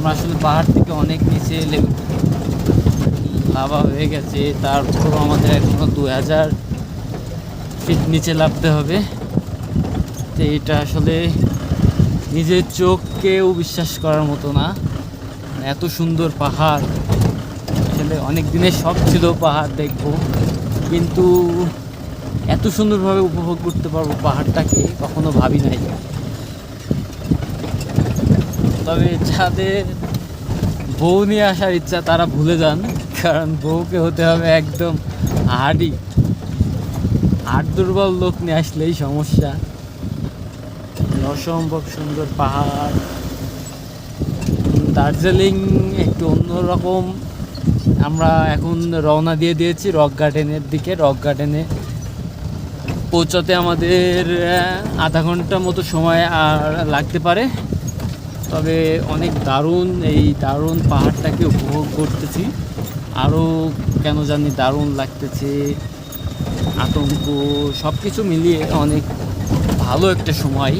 আমরা আসলে পাহাড় থেকে অনেক নিচে লাভা হয়ে গেছে। তারপর আমাদের এখনও দু হাজার ফিট নিচে নামতে হবে। তো এটা আসলে নিজের চোখকেও বিশ্বাস করার মতো না। এত সুন্দর পাহাড়। আসলে অনেক দিনের শখ ছিল পাহাড় দেখব। কিন্তু এত সুন্দরভাবে উপভোগ করতে পারব পাহাড়টাকে, কখনো ভাবি নাই। তবে যাদের বউ নিয়ে আসার ইচ্ছা, তারা ভুলে যান, কারণ বউকে হতে হবে একদম হাড়ি। হাড় দুর্বল লোক নিয়ে আসলেই সমস্যা। অসম্ভব সুন্দর পাহাড়। দার্জিলিং একটু অন্যরকম। আমরা এখন রওনা দিয়ে দিয়েছি রক গার্ডেনের দিকে। রক গার্ডেনে পৌঁছাতে আমাদের, আধা ঘণ্টার মতো সময় আর লাগতে পারে। তবে অনেক দারুণ, এই দারুণ পাহাড়টাকে উপভোগ করতেছি। আরও কেন জানি দারুণ লাগতেছে, আতঙ্ক সব কিছু মিলিয়ে অনেক ভালো একটা সময়।